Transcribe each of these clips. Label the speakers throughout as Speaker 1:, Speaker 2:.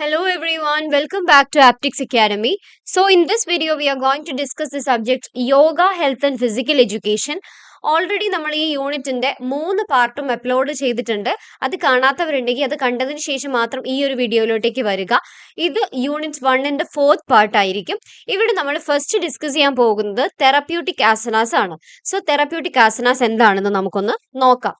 Speaker 1: Hello everyone, welcome back to Aptics Academy. So in this video we are going to discuss the subject Yoga, Health and Physical Education. Already നമ്മൾ ഈ യൂണിറ്റിന്റെ മൂന്ന് പാർട്ടും upload ചെയ്തിട്ടുണ്ട്. അത് കാണാത്തവരുണ്ടെങ്കിൽ അത് കണ്ടതിന് ശേഷം മാത്രം ഈ ഒരു വീഡിയോയിലോട്ടേക്ക് വരിക. ഇത് യൂണിറ്റ് വണ്ണിന്റെ ഫോർത്ത് പാർട്ട് ആയിരിക്കും. ഇവിടെ നമ്മൾ ഫസ്റ്റ് ഡിസ്കസ് ചെയ്യാൻ പോകുന്നത് തെറപ്യൂട്ടിക് ആസനാസ് ആണ്. സോ തെറപ്യൂട്ടിക് ആസനാസ് എന്താണെന്ന് നമുക്കൊന്ന് നോക്കാം.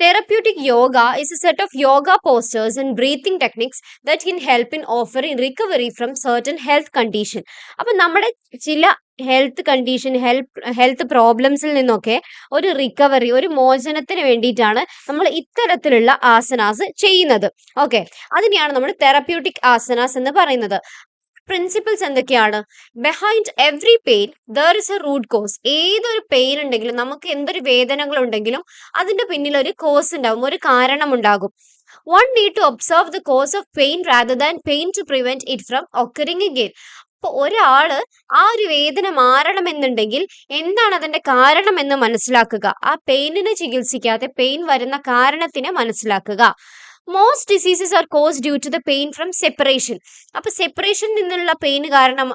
Speaker 1: Therapeutic yoga is a set of yoga postures and breathing techniques that can help in offering recovery from certain health condition. അപ്പോൾ നമ്മുടെ ചില ഹെൽത്ത് കണ്ടീഷൻ ഹെൽത്ത് ഹെൽത്ത് പ്രോബ്ലംസിൽ നിന്നൊക്കെ ഒരു റിക്കവറി ഒരു മോചനത്തിന് വേണ്ടിയിട്ടാണ് നമ്മൾ ഇത്തരത്തിലുള്ള ആസനാസ് ചെയ്യുന്നത്. ഓക്കെ അതിനെയാണ് നമ്മൾ തെറപ്യൂട്ടിക് ആസനാസ് എന്ന് പറയുന്നത്. പ്രിൻസിപ്പിൾസ് എന്തൊക്കെയാണ്? Behind every pain there is a root cause ഏതൊരു പെയിൻ ഉണ്ടെങ്കിലും നമുക്ക് എന്തൊരു വേദനകൾ ഉണ്ടെങ്കിലും അതിന്റെ പിന്നിൽ ഒരു കോസ് ഉണ്ടാകും ഒരു കാരണം ഉണ്ടാകും one need to observe the cause of pain rather than pain to prevent it from occurring again അപ്പോൾ ഒരാൾ ആ ഒരു വേദന മാറണമെന്നുണ്ടെങ്കിൽ എന്താണ് അതിന്റെ കാരണം എന്ന് മനസ്സിലാക്കുക. ആ പെയിനിനെ ചികിത്സിക്കാതെ പെയിൻ വരുന്ന കാരണത്തിനെ മനസ്സിലാക്കുക. Most diseases are cause due to the pain from separation അപ്പൊ സെപ്പറേഷൻ നിന്നുള്ള പെയിൻ കാരണം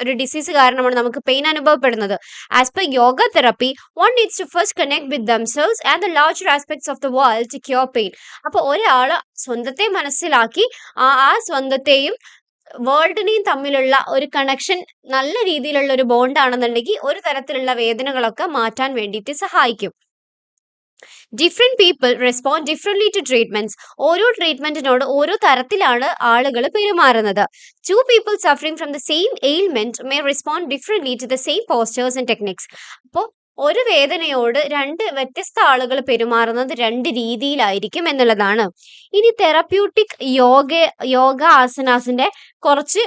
Speaker 1: ഒരു ഡിസീസ് കാരണമാണ് നമുക്ക് പെയിൻ അനുഭവപ്പെടുന്നത്. As per yoga therapy one needs to first connect with themselves and the larger aspects of the world to cure pain അപ്പൊ ഒരാൾ സ്വന്തത്തെ മനസ്സിലാക്കി ആ ആ സ്വന്തത്തെയും വേൾഡിനെയും തമ്മിലുള്ള ഒരു കണക്ഷൻ നല്ല രീതിയിലുള്ള ഒരു ബോണ്ട് ആണെന്നുണ്ടെങ്കിൽ ഒരു തരത്തിലുള്ള വേദനകളൊക്കെ മാറ്റാൻ വേണ്ടിയിട്ട് സഹായിക്കും. Different people respond differently to treatments ഓരോ ട്രീറ്റ്മെന്റിനോട് ഓരോ തരത്തിലാണ് ആളുകൾ പെരുമാറുന്നത്. Two people suffering from the same ailment may respond differently to the same postures and techniques അപ്പോൾ ഒരു വേദനയോട് രണ്ട് വ്യത്യസ്ത ആളുകൾ പെരുമാറുന്നത് രണ്ട് രീതിയിലായിരിക്കും എന്നുള്ളതാണ്. ഇനി തെറപ്യൂട്ടിക് യോഗ യോഗ ആസനാസിന്റെ കുറച്ച്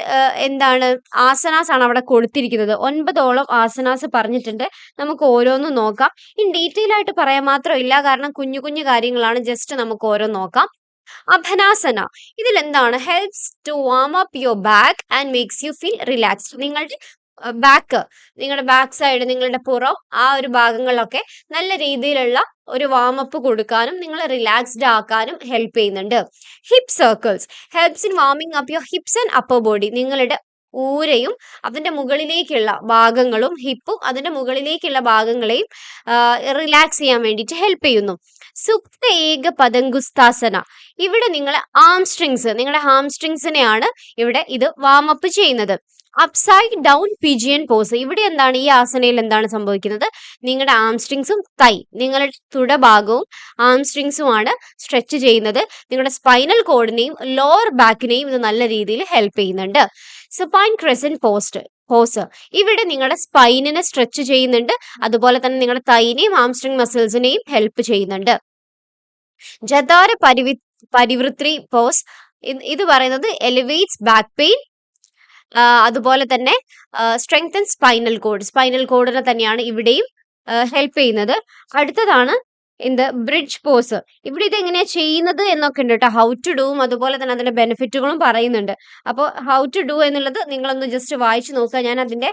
Speaker 1: എന്താണ് ആസനാസ് ആണ് അവിടെ കൊടുത്തിരിക്കുന്നത്. ഒൻപതോളം ആസനാസ് പറഞ്ഞിട്ടുണ്ട്. നമുക്ക് ഓരോന്നും നോക്കാം. ഇനി ഡീറ്റെയിൽ ആയിട്ട് പറയാൻ മാത്രമില്ല. കാരണം കുഞ്ഞു കുഞ്ഞു കാര്യങ്ങളാണ് ജസ്റ്റ് നമുക്ക് ഓരോ നോക്കാം. അഭനാസന. ഇതിൽ എന്താണ് helps to warm up your back and makes you feel relaxed നിങ്ങളുടെ ബാക്ക് നിങ്ങളുടെ ബാക്ക് സൈഡ് നിങ്ങളുടെ പുറം ആ ഒരു ഭാഗങ്ങളിലൊക്കെ നല്ല രീതിയിലുള്ള ഒരു വാമപ്പ് കൊടുക്കാനും നിങ്ങളെ റിലാക്സ്ഡ് ആക്കാനും ഹെൽപ്പ് ചെയ്യുന്നുണ്ട്. Hip circles helps in warming up your hips and upper body നിങ്ങളുടെ ഊരയും അതിന്റെ മുകളിലേക്കുള്ള ഭാഗങ്ങളും ഹിപ്പും അതിന്റെ മുകളിലേക്കുള്ള ഭാഗങ്ങളെയും റിലാക്സ് ചെയ്യാൻ വേണ്ടിയിട്ട് ഹെൽപ്പ് ചെയ്യുന്നു. സുപ്ത ഏക പതങ്കുസ്താസന ഇവിടെ നിങ്ങളെ ആംസ്ട്രിങ്സ് നിങ്ങളുടെ ഹാംസ്ട്രിങ്സിനെയാണ് ഇവിടെ ഇത് വാമപ്പ് ചെയ്യുന്നത്. അപ്സൈഡ് ഡൗൺ പിജിയൻ പോസ് ഇവിടെ എന്താണ്? ഈ ആസനയിൽ എന്താണ് സംഭവിക്കുന്നത്? നിങ്ങളുടെ ആംസ്ട്രിങ്സും തൈ നിങ്ങളുടെ തുടഭാഗവും ആംസ്ട്രിങ്സുമാണ് സ്ട്രെച്ച് ചെയ്യുന്നത്. നിങ്ങളുടെ സ്പൈനൽ കോഡിനെയും ലോവർ ബാക്കിനെയും ഇത് നല്ല രീതിയിൽ ഹെൽപ്പ് ചെയ്യുന്നുണ്ട്. സുപൈൻ ക്രെസൻ പോസ്റ്റ് പോസ് ഇവിടെ നിങ്ങളുടെ സ്പൈനിനെ സ്ട്രെച്ച് ചെയ്യുന്നുണ്ട്. അതുപോലെ തന്നെ നിങ്ങളുടെ തൈനെയും ആംസ്ട്രിങ് മസിൽസിനെയും ഹെൽപ്പ് ചെയ്യുന്നുണ്ട്. ജതാര പരിവി പരിവൃത്തി പോസ് ഇത് പറയുന്നത് എലിവേറ്റ്സ് ബാക്ക് പെയിൻ അതുപോലെ തന്നെ സ്ട്രെങ്തൻ സ്പൈനൽ കോഡ് സ്പൈനൽ കോഡിനെ തന്നെയാണ് ഇവിടെയും ഹെൽപ്പ് ചെയ്യുന്നത്. അടുത്തതാണ് എന്ത് ബ്രിഡ്ജ് പോസ് ഇവിടെ ഇത് എങ്ങനെയാ ചെയ്യുന്നത് എന്നൊക്കെ ഉണ്ട് കേട്ടോ ഹൗ ടു ഡൂവും അതുപോലെ തന്നെ അതിന്റെ ബെനിഫിറ്റുകളും പറയുന്നുണ്ട്. അപ്പോൾ ഹൗ ടു ഡൂ എന്നുള്ളത് നിങ്ങളൊന്ന് ജസ്റ്റ് വായിച്ചു നോക്കുക. ഞാൻ അതിന്റെ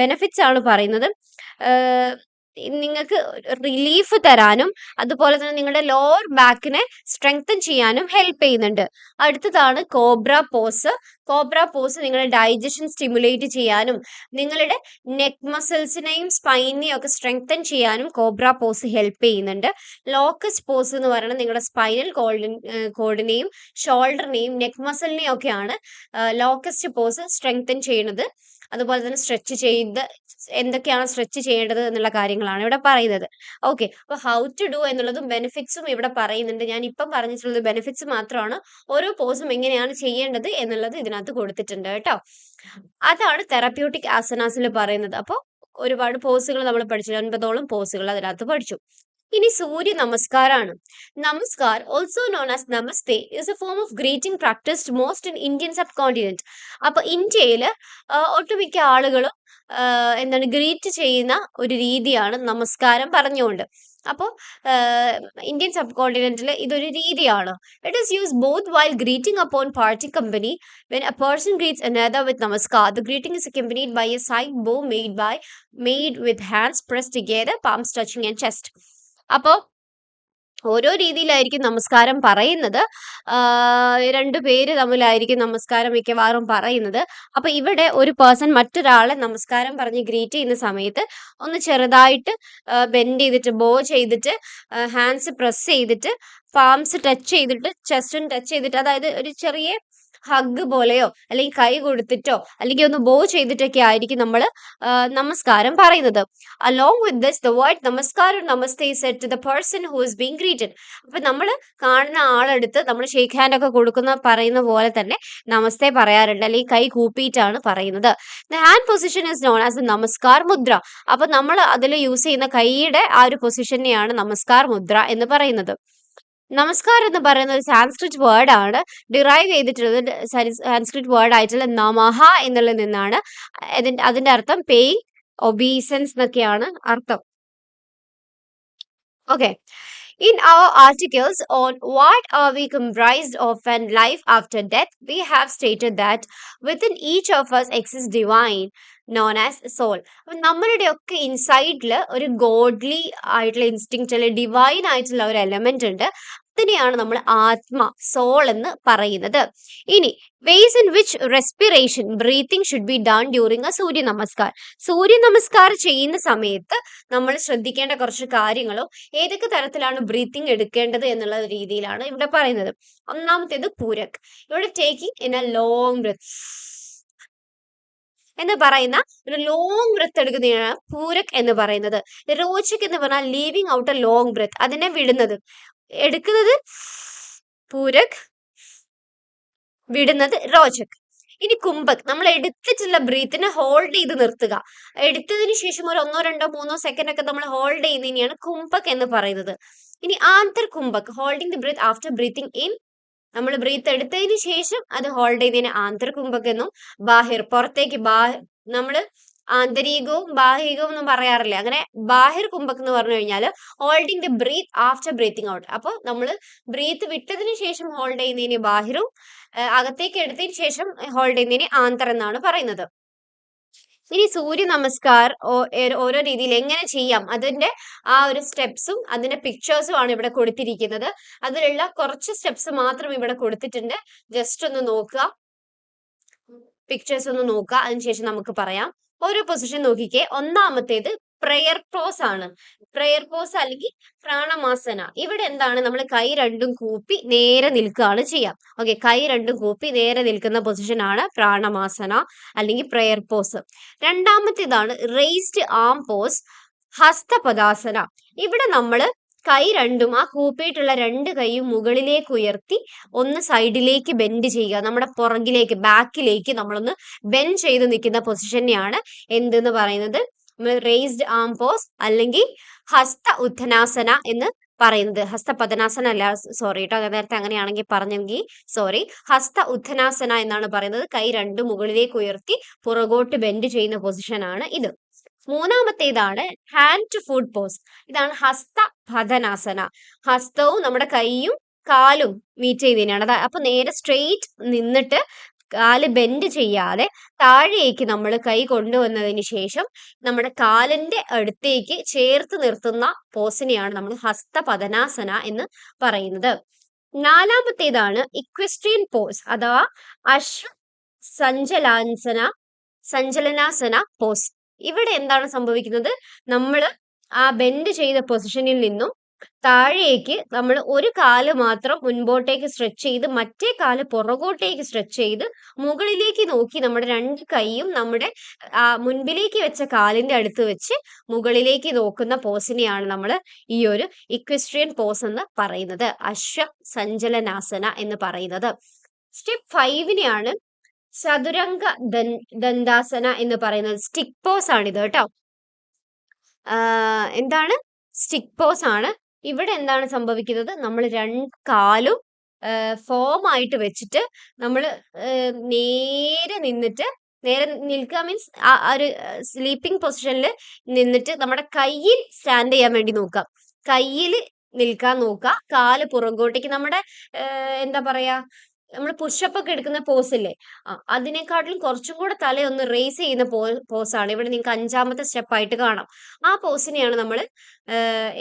Speaker 1: ബെനിഫിറ്റ്സ് ആണ് പറയുന്നത്. നിങ്ങൾക്ക് റിലീഫ് തരാനും അതുപോലെ തന്നെ നിങ്ങളുടെ ലോവർ ബാക്കിനെ സ്ട്രെങ്തൻ ചെയ്യാനും ഹെൽപ്പ് ചെയ്യുന്നുണ്ട്. അടുത്തതാണ് കോബ്ര പോസ് കോബ്ര പോസ് നിങ്ങളുടെ ഡൈജഷൻ സ്റ്റിമുലേറ്റ് ചെയ്യാനും നിങ്ങളുടെ നെക്ക് മസിൽസിനെയും സ്പൈനെയും ഒക്കെ സ്ട്രെങ്തൻ ചെയ്യാനും കോബ്ര പോസ് ഹെൽപ്പ് ചെയ്യുന്നുണ്ട്. ലോക്കസ് പോസ് എന്ന് പറയുന്നത് നിങ്ങളുടെ സ്പൈനൽ കോൾഡി കോഡിനെയും ഷോൾഡറിനെയും നെക്ക് മസിലിനെയും ഒക്കെയാണ് ലോക്കസ്റ്റ് പോസ് സ്ട്രെങ്തൻ ചെയ്യുന്നത്. അതുപോലെ തന്നെ സ്ട്രെച്ച് ചെയ്ത് എന്തൊക്കെയാണ് സ്ട്രെച്ച് ചെയ്യേണ്ടത് എന്നുള്ള കാര്യങ്ങളാണ് ഇവിടെ പറയുന്നത്. ഓക്കെ അപ്പൊ ഹൗ ടു ഡു എന്നുള്ളതും ബെനിഫിറ്റ്സും ഇവിടെ പറയുന്നുണ്ട്. ഞാൻ ഇപ്പം പറഞ്ഞിട്ടുള്ളത് ബെനിഫിറ്റ്സ് മാത്രമാണ്. ഓരോ പോസും എങ്ങനെയാണ് ചെയ്യേണ്ടത് എന്നുള്ളത് ഇതിനകത്ത് കൊടുത്തിട്ടുണ്ട് കേട്ടോ. അതാണ് തെറപ്യൂട്ടിക് ആസനാസിൽ പറയുന്നത്. അപ്പോൾ ഒരുപാട് പോസുകൾ നമ്മൾ പഠിച്ചു ഒൻപതോളം പോസുകൾ അതിനകത്ത് പഠിച്ചു. ഇനി Surya നമസ്കാരാണ്. Namaskar also known as namaste is a form of greeting practised most in Indian subcontinent അപ്പൊ ഇന്ത്യയിൽ ഒട്ടുമിക്ക ആളുകളും എന്താണ് ഗ്രീറ്റ് ചെയ്യുന്ന ഒരു രീതിയാണ് നമസ്കാരം പറഞ്ഞുകൊണ്ട്. അപ്പോൾ ഇന്ത്യൻ സബ് കോണ്ടിനെന്റിൽ ഇതൊരു രീതിയാണ്. It is use both while greeting upon party company when a person greets another with namaskar. The greeting is accompanied by a side bow made by made with hands pressed together palms touching and chest. അപ്പോൾ ഓരോ രീതിയിലായിരിക്കും നമസ്കാരം പറയുന്നത്. രണ്ടു പേര് തമ്മിലായിരിക്കും നമസ്കാരം മിക്കവാറും പറയുന്നത്. അപ്പൊ ഇവിടെ ഒരു പേഴ്സൺ മറ്റൊരാളെ നമസ്കാരം പറഞ്ഞ് ഗ്രീറ്റ് ചെയ്യുന്ന സമയത്ത് ഒന്ന് ചെറുതായിട്ട് ബെൻഡ് ചെയ്തിട്ട് ബോ ചെയ്തിട്ട് ഹാൻഡ്സ് പ്രസ് ചെയ്തിട്ട് ഫാംസ് ടച്ച് ചെയ്തിട്ട് ചെസ്റ്റും ടച്ച് ചെയ്തിട്ട് അതായത് ഒരു ചെറിയ ഹഗ് പോലെയോ അല്ലെങ്കിൽ കൈ കൊടുത്തിട്ടോ അല്ലെങ്കിൽ ഒന്ന് ബോ ചെയ്തിട്ടൊക്കെ ആയിരിക്കും നമ്മൾ നമസ്കാരം പറയുന്നത്. Along with this the word namaskaram namaste said to the person who is being greeted അപ്പൊ നമ്മൾ കാണുന്ന ആളെടുത്ത് നമ്മൾ ഷേക്ക് ഹാൻഡ് ഒക്കെ കൊടുക്കുന്ന പറയുന്ന പോലെ തന്നെ നമസ്തേ പറയാറുണ്ട് അല്ലെങ്കിൽ കൈ കൂപ്പിയിട്ടാണ് പറയുന്നത്. The hand position is known as namaskar mudra. അപ്പൊ നമ്മൾ അതിൽ യൂസ് ചെയ്യുന്ന കൈയുടെ ആ ഒരു പൊസിഷനെയാണ് നമസ്കാർ മുദ്ര എന്ന് പറയുന്നത്. നമസ്കാരം എന്ന് പറയുന്ന ഒരു സാൻസ്ക്രിറ്റ് വേർഡ് ആണ് ഡിറൈവ് ചെയ്തിട്ടുള്ളത്. സാൻസ്ക്രിറ്റ് വേർഡ് ആയിട്ടുള്ള നമഹ എന്നുള്ളതിൽ നിന്നാണ്. അതിന്റെ അർത്ഥം പേയിങ് ഒബീസൻസ് എന്നൊക്കെയാണ് അർത്ഥം. Okay. In our articles on what are we comprised of and life after death, we have stated that within each of us exists divine. Known as soul അപ്പം നമ്മളുടെയൊക്കെ ഇൻസൈഡിൽ ഒരു ഗോഡ്ലി ആയിട്ടുള്ള ഇൻസ്റ്റിങ് അല്ലെങ്കിൽ divine ആയിട്ടുള്ള ഒരു element ഉണ്ട്. അതിനെയാണ് നമ്മൾ ആത്മ സോൾ എന്ന് പറയുന്നത്. ഇനി ways in which respiration breathing should be done during a Surya namaskar Surya namaskaram ചെയ്യുന്ന സമയത്ത് നമ്മൾ ശ്രദ്ധിക്കേണ്ട കുറച്ച് കാര്യങ്ങളും ഏതൊക്കെ തരത്തിലാണ് ബ്രീത്തിങ് എടുക്കേണ്ടത് എന്നുള്ള രീതിയിലാണ് ഇവിടെ പറയുന്നത്. ഒന്നാമത്തേത് പൂരക് ഇവിടെ taking in a long breath എന്ന് പറയുന്ന ഒരു ലോങ് ബ്രെത്ത് എടുക്കുന്നതാണ് പൂരക് എന്ന് പറയുന്നത്. രോചക് എന്ന് പറഞ്ഞാൽ leaving out a long breath അതിനെ വിടുന്നത്. എടുക്കുന്നത് പൂരക് വിടുന്നത് രോചക്. ഇനി കുംഭക്. നമ്മൾ എടുത്തിട്ടുള്ള ബ്രീത്തിനെ ഹോൾഡ് ചെയ്ത് നിർത്തുക. എടുത്തതിന് ശേഷം ഒരു ഒന്നോ രണ്ടോ മൂന്നോ സെക്കൻഡ് ഒക്കെ നമ്മൾ ഹോൾഡ് ചെയ്യുന്നതിനെയാണ് കുംഭക് എന്ന് പറയുന്നത്. ഇനി Antar Kumbhak. Holding the breath after breathing in നമ്മൾ ബ്രീത്ത് എടുത്തതിന് ശേഷം അത് ഹോൾഡ് ചെയ്തതിന് ആന്തർ കുംഭക് എന്നും ബാഹിർ പുറത്തേക്ക് ബാ നമ്മൾ ആന്തരികവും ബാഹികവും എന്നും പറയാറില്ല. അങ്ങനെ ബാഹിർ കുംഭക് എന്ന് പറഞ്ഞു കഴിഞ്ഞാൽ holding the breath after breathing out അപ്പോൾ നമ്മൾ ബ്രീത്ത് വിട്ടതിന് ശേഷം ഹോൾഡ് ചെയ്യുന്നതിന് ബാഹിറും അകത്തേക്ക് എടുത്തതിന് ശേഷം ഹോൾഡ് ചെയ്യുന്നതിന് ആന്തർ എന്നാണ് പറയുന്നത്. ഇനി സൂര്യ നമസ്കാർ ഓരോ രീതിയിൽ എങ്ങനെ ചെയ്യാം അതിന്റെ ആ ഒരു സ്റ്റെപ്സും അതിന്റെ പിക്ചേഴ്സും ആണ് ഇവിടെ കൊടുത്തിരിക്കുന്നത്. അതിലുള്ള കുറച്ച് സ്റ്റെപ്സ് മാത്രം ഇവിടെ കൊടുത്തിട്ടുണ്ട്. ജസ്റ്റ് ഒന്ന് നോക്കുക. പിക്ചേഴ്സ് ഒന്ന് നോക്കുക. അതിനുശേഷം നമുക്ക് പറയാം. ഓരോ പൊസിഷൻ നോക്കിക്കേ. ഒന്നാമത്തേത് പ്രെയർ പോസ് ആണ്. പ്രെയർ പോസ് അല്ലെങ്കിൽ പ്രാണമാസന. ഇവിടെ എന്താണ്? നമ്മൾ കൈ രണ്ടും കൂപ്പി നേരെ നിൽക്കുകയാണ് ചെയ്യാം ഓക്കെ കൈ രണ്ടും കൂപ്പി നേരെ നിൽക്കുന്ന പൊസിഷൻ ആണ് പ്രാണമാസന അല്ലെങ്കിൽ പ്രെയർ പോസ് രണ്ടാമത്തേതാണ് റേസ്ഡ് ആം പോസ് ഹസ്തപദാസന. ഇവിടെ നമ്മൾ കൈ രണ്ടും ആ കൂപ്പിയിട്ടുള്ള രണ്ട് കൈയും മുകളിലേക്ക് ഉയർത്തി ഒന്ന് സൈഡിലേക്ക് ബെൻഡ് ചെയ്യുക. നമ്മുടെ പുറകിലേക്ക് ബാക്കിലേക്ക് നമ്മളൊന്ന് ബെൻഡ് ചെയ്ത് നിൽക്കുന്ന പൊസിഷനെയാണ് എന്തെന്ന് പറയുന്നത്? റേസ്ഡ് ആം പോസ് അല്ലെങ്കിൽ ഹസ്ത ഉദ്ധനാസന എന്ന് പറയുന്നത്. ഹസ്ത പതനാസന അല്ല സോറി കേട്ടോ നേരത്തെ അങ്ങനെയാണെങ്കിൽ പറഞ്ഞെങ്കിൽ സോറി ഹസ്ത ഉദ്ധനാസന എന്നാണ് പറയുന്നത്. കൈ രണ്ട് മുകളിലേക്ക് ഉയർത്തി പുറകോട്ട് ബെൻഡ് ചെയ്യുന്ന പൊസിഷനാണ് ഇത്. മൂന്നാമത്തേതാണ് ഹാൻഡ് ടു ഫുഡ് പോസ് ഇതാണ് ഹസ്ത പതനാസന ഹസ്തവും നമ്മുടെ കൈയും കാലും മീറ്റ് ചെയ്തതിനാണ് അപ്പൊ നേരെ സ്ട്രെയിറ്റ് നിന്നിട്ട് കാൽ ബെൻഡ് ചെയ്യാതെ താഴേക്ക് നമ്മൾ കൈ കൊണ്ടുവന്നതിന് ശേഷം നമ്മുടെ കാലിന്റെ അടുത്തേക്ക് ചേർത്ത് നിർത്തുന്ന പോസിനെയാണ് നമ്മൾ ഹസ്തപതനാസന എന്ന് പറയുന്നത്. നാലാമത്തേതാണ് ഇക്വസ്ട്രിയൻ പോസ് അഥവാ അശ്വ സഞ്ചലാസന സഞ്ചലനാസന പോസ് ഇവിടെ എന്താണ് സംഭവിക്കുന്നത്? നമ്മൾ ആ ബെൻഡ് ചെയ്ത പൊസിഷനിൽ നിന്നും താഴേക്ക് നമ്മൾ ഒരു കാൽ മാത്രം മുൻപോട്ടേക്ക് സ്ട്രെച്ച് ചെയ്ത് മറ്റേ കാൽ പുറകോട്ടേക്ക് സ്ട്രെച്ച് ചെയ്ത് മുകളിലേക്ക് നോക്കി നമ്മുടെ രണ്ട് കൈയും നമ്മുടെ മുൻപിലേക്ക് വെച്ച കാലിന്റെ അടുത്ത് വെച്ച് മുകളിലേക്ക് നോക്കുന്ന പോസിനെയാണ് നമ്മൾ ഈ ഒരു ഇക്വിസ്ട്രിയൻ പോസ് എന്ന് പറയുന്നത്. അശ്വ സഞ്ചലനാസന എന്ന് പറയുന്നത്. സ്റ്റെപ്പ് ഫൈവിനെയാണ് ചതുരംഗ ദന്താസന എന്ന് പറയുന്നത്. സ്റ്റിക് പോസ് ആണ് ഇത് കേട്ടോ എന്താണ്? സ്റ്റിക് പോസ് ആണ്. ഇവിടെ എന്താണ് സംഭവിക്കുന്നത്? നമ്മൾ രണ്ട് കാലും ഫോം ആയിട്ട് വെച്ചിട്ട് നമ്മൾ നേരെ നിന്നിട്ട് നേരെ നിൽക്കുക മീൻസ് ആ ഒരു സ്ലീപ്പിംഗ് പൊസിഷനിൽ നിന്നിട്ട് നമ്മുടെ കയ്യിൽ സ്റ്റാൻഡ് ചെയ്യാൻ വേണ്ടി നോക്കാം. കയ്യിൽ നിൽക്കാൻ നോക്കുക കാൽ പുറകോട്ടേക്ക് നമ്മുടെ എന്താ പറയാ നമ്മൾ പുഷപ്പ് ഒക്കെ എടുക്കുന്ന പോസ് ഇല്ലേ? അതിനെക്കാട്ടിലും കുറച്ചും കൂടെ തലയൊന്ന് റേസ് ചെയ്യുന്ന പോ പോസാണ് ഇവിടെ നിങ്ങൾക്ക് അഞ്ചാമത്തെ സ്റ്റെപ്പായിട്ട് കാണാം. ആ പോസിനെയാണ് നമ്മൾ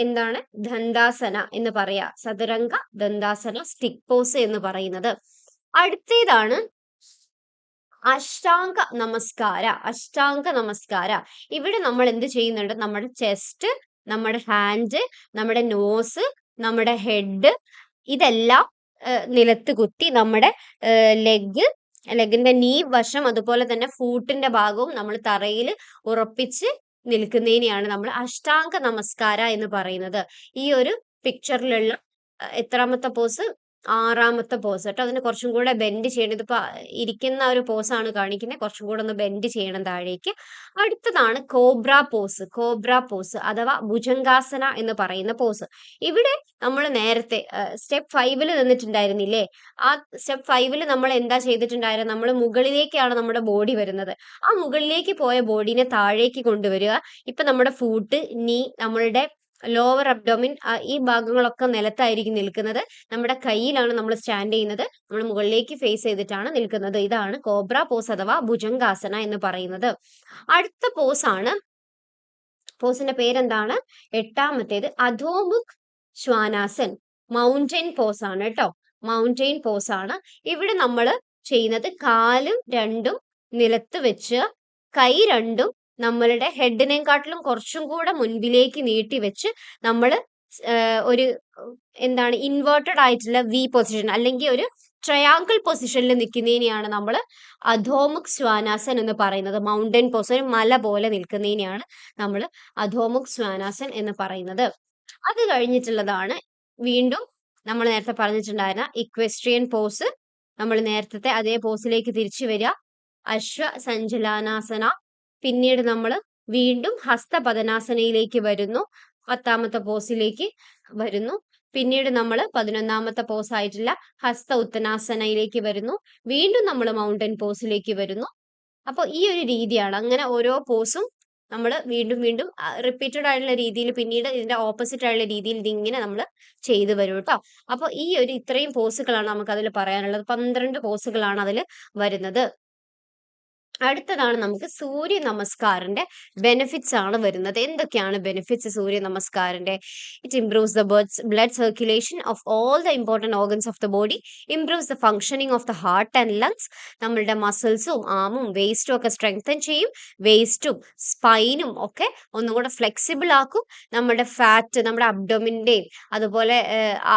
Speaker 1: എന്താണ്? ദന്താസന എന്ന് പറയാ. സതുരംഗ ദന്താസന സ്റ്റിക് പോസ് എന്ന് പറയുന്നത്. അടുത്തതാണ് അഷ്ടാംഗ നമസ്കാര. അഷ്ടാംഗ നമസ്കാര. ഇവിടെ നമ്മൾ എന്ത് ചെയ്യുന്നുണ്ട്? നമ്മുടെ ചെസ്റ്റ് നമ്മുടെ ഹാൻഡ് നമ്മുടെ നോസ് നമ്മുടെ ഹെഡ് ഇതെല്ലാം നിലത്ത് കുത്തി നമ്മുടെ ലെഗ് ലെഗിന്റെ നീ വശം അതുപോലെ തന്നെ ഫൂട്ടിന്റെ ഭാഗവും നമ്മൾ തറയിൽ ഉറപ്പിച്ച് നിൽക്കുന്നതിനെയാണ് നമ്മൾ അഷ്ടാംഗ നമസ്കാര എന്ന് പറയുന്നത്. ഈ ഒരു പിക്ചറിലുള്ള എത്രാമത്തെ പോസ് ആറാമത്തെ പോസ് കേട്ടോ. അതിന് കുറച്ചും കൂടെ ബെൻഡ് ചെയ്യണം. ഇതിപ്പോ ഇരിക്കുന്ന ഒരു പോസാണ് കാണിക്കുന്നത് കുറച്ചും കൂടെ ഒന്ന് ബെൻഡ് ചെയ്യണം താഴേക്ക്. അടുത്തതാണ് കോബ്ര പോസ് കോബ്ര പോസ് അഥവാ ഭുജങ്കാസന എന്ന് പറയുന്ന പോസ് ഇവിടെ നമ്മൾ നേരത്തെ സ്റ്റെപ്പ് ഫൈവിൽ നിന്നിട്ടുണ്ടായിരുന്നില്ലേ? ആ സ്റ്റെപ്പ് ഫൈവിൽ നമ്മൾ എന്താ ചെയ്തിട്ടുണ്ടായിരുന്നത് നമ്മൾ മുകളിലേക്കാണ് നമ്മുടെ ബോഡി വരുന്നത്. ആ മുകളിലേക്ക് പോയ ബോഡീനെ താഴേക്ക് കൊണ്ടുവരിക. ഇപ്പൊ നമ്മുടെ ഫൂട്ട് നീ നമ്മളുടെ ലോവർ അബ്ഡോമിൻ ഈ ഭാഗങ്ങളൊക്കെ നിലത്തായിരിക്കും നിൽക്കുന്നത്. നമ്മുടെ കയ്യിലാണ് നമ്മൾ സ്റ്റാൻഡ് ചെയ്യുന്നത്. നമ്മൾ മുകളിലേക്ക് ഫേസ് ചെയ്തിട്ടാണ് നിൽക്കുന്നത്. ഇതാണ് കോബ്ര പോസ് അഥവാ ഭുജങ്കാസന എന്ന് പറയുന്നത്. അടുത്ത പോസ് ആണ്. പോസിന്റെ പേരെന്താണ്? എട്ടാമത്തേത് അധോമുഖ് ശ്വാനാസൻ. മൗണ്ടൈൻ പോസ് ആണ് കേട്ടോ മൗണ്ടൈൻ പോസ് ആണ്. ഇവിടെ നമ്മൾ ചെയ്യുന്നത് കാലും രണ്ടും നിലത്ത് വെച്ച് കൈ രണ്ടും നമ്മളുടെ ഹെഡിനെക്കാട്ടിലും കുറച്ചും കൂടെ മുൻപിലേക്ക് നീട്ടി വെച്ച് നമ്മൾ ഒരു എന്താണ് ഇൻവേർട്ടഡ് ആയിട്ടുള്ള വി പൊസിഷൻ അല്ലെങ്കിൽ ഒരു ട്രയാങ്കിൾ പൊസിഷനിൽ നിൽക്കുന്നതിനെയാണ് നമ്മൾ അധോമുഖ് സ്വാനാസൻ എന്ന് പറയുന്നത്. മൗണ്ടൻ പോസ് ഒരു മല പോലെ നിൽക്കുന്നതിനെയാണ് നമ്മൾ അധോമുഖ് സ്വാനാസൻ എന്ന് പറയുന്നത്. അത് കഴിഞ്ഞിട്ടുള്ളതാണ് വീണ്ടും നമ്മൾ നേരത്തെ പറഞ്ഞിട്ടുണ്ടായിരുന്ന ഇക്വസ്ട്രിയൻ പോസ് നമ്മൾ നേരത്തെ അതേ പോസിലേക്ക് തിരിച്ചു വരിക. അശ്വ സഞ്ചലാനാസന പിന്നീട് നമ്മൾ വീണ്ടും ഹസ്തപതനാസനയിലേക്ക് വരുന്നു. പത്താമത്തെ പോസിലേക്ക് വരുന്നു. പിന്നീട് നമ്മൾ പതിനൊന്നാമത്തെ പോസ് ആയിട്ടുള്ള ഹസ്ത ഉത്തനാസനയിലേക്ക് വരുന്നു. വീണ്ടും നമ്മൾ മൗണ്ടൻ പോസിലേക്ക് വരുന്നു. അപ്പോൾ ഈ ഒരു രീതിയാണ്. അങ്ങനെ ഓരോ പോസും നമ്മൾ വീണ്ടും വീണ്ടും റിപ്പീറ്റഡ് ആയിട്ടുള്ള രീതിയിൽ പിന്നീട് ഇതിന്റെ ഓപ്പോസിറ്റ് ആയിട്ടുള്ള രീതിയിൽ ഇതിങ്ങനെ നമ്മൾ ചെയ്തു വരും കേട്ടോ അപ്പോൾ ഈ ഒരു ഇത്രയും പോസുകളാണ് നമുക്ക് അതിൽ പറയാനുള്ളത്. പന്ത്രണ്ട് പോസുകളാണ് അതിൽ വരുന്നത്. അടുത്തതാണ് നമുക്ക് സൂര്യ നമസ്കാരന്റെ ബെനിഫിറ്റ്സ് ആണ് വരുന്നത്. എന്തൊക്കെയാണ് benefits Surya നമസ്കാരന്റെ? It improves the birds blood circulation of all the important organs of the body improves the functioning of the heart and lungs നമ്മളുടെ മസിൽസും ആമും വേസ്റ്റും ഒക്കെ സ്ട്രെങ്തൻ ചെയ്യും. വേസ്റ്റും സ്പൈനും ഒക്കെ ഒന്നുകൂടെ ഫ്ലെക്സിബിൾ ആക്കും. നമ്മുടെ ഫാറ്റ് നമ്മുടെ അബ്ഡോമിന്റെയും അതുപോലെ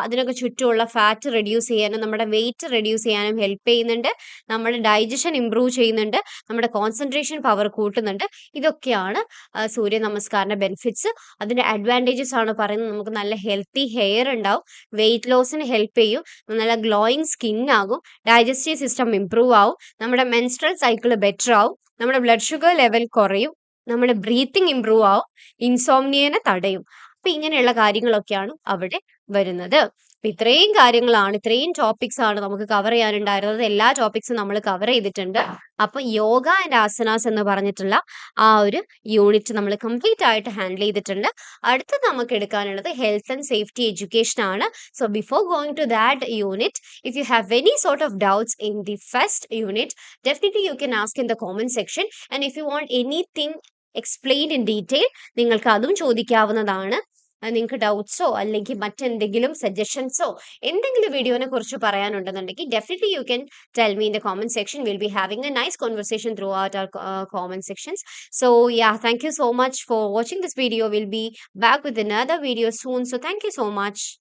Speaker 1: അതിനൊക്കെ ചുറ്റുമുള്ള ഫാറ്റ് റെഡ്യൂസ് ചെയ്യാനും നമ്മുടെ വെയിറ്റ് റെഡ്യൂസ് ചെയ്യാനും ഹെൽപ്പ് ചെയ്യുന്നുണ്ട്. നമ്മുടെ ഡൈജഷൻ ഇംപ്രൂവ് ചെയ്യുന്നുണ്ട്. നമ്മുടെ കോൺസെൻട്രേഷൻ പവർ കൂട്ടുന്നുണ്ട്. ഇതൊക്കെയാണ് സൂര്യ നമസ്കാരന്റെ ബെനിഫിറ്റ്സ് അതിന്റെ അഡ്വാന്റേജസ് ആണ് പറയുന്നത്. നമുക്ക് നല്ല ഹെൽത്തി ഹെയർ ഉണ്ടാവും. വെയിറ്റ് ലോസിന് ഹെൽപ്പ് ചെയ്യും. നല്ല ഗ്ലോയിങ് സ്കിൻ ആകും. ഡൈജസ്റ്റീവ് സിസ്റ്റം ഇംപ്രൂവ് ആവും. നമ്മുടെ മെൻസ്ട്രൽ സൈക്കിൾ ബെറ്റർ ആവും. നമ്മുടെ ബ്ലഡ് ഷുഗർ ലെവൽ കുറയും. നമ്മുടെ ബ്രീത്തിങ് ഇംപ്രൂവ് ആവും. ഇൻസോംനിയനെ തടയും. അപ്പൊ ഇങ്ങനെയുള്ള കാര്യങ്ങളൊക്കെയാണ് അവിടെ വരുന്നത്. അപ്പൊ ഇത്രയും കാര്യങ്ങളാണ് ഇത്രയും ടോപ്പിക്സ് ആണ് നമുക്ക് കവർ ചെയ്യാനുണ്ടായിരുന്നത്. എല്ലാ ടോപ്പിക്സും നമ്മൾ കവർ ചെയ്തിട്ടുണ്ട്. അപ്പം യോഗ ആൻഡ് ആസനാസ് എന്ന് പറഞ്ഞിട്ടുള്ള ആ ഒരു യൂണിറ്റ് നമ്മൾ കംപ്ലീറ്റ് ആയിട്ട് ഹാൻഡിൽ ചെയ്തിട്ടുണ്ട്. അടുത്ത് നമുക്ക് എടുക്കാനുള്ളത് ഹെൽത്ത് ആൻഡ് സേഫ്റ്റി എഡ്യൂക്കേഷൻ ആണ്. So before going to that unit if you have any sort of doubts in the first unit definitely you can ask in the comment section and if you want anything explain in detail നിങ്ങൾക്ക് അതും ചോദിക്കാവുന്നതാണ്. നിങ്ങൾക്ക് ഡൗട്ട്സോ അല്ലെങ്കിൽ മറ്റെന്തെങ്കിലും സജഷൻസോ എന്തെങ്കിലും വീഡിയോനെ കുറിച്ച് പറയാനുണ്ടെന്നുണ്ടെങ്കിൽ definitely you can tell me in the comment section will be having a nice conversation throughout our comment sections so yeah thank you so much for watching this video. We'll be back with another video soon. So thank you so much.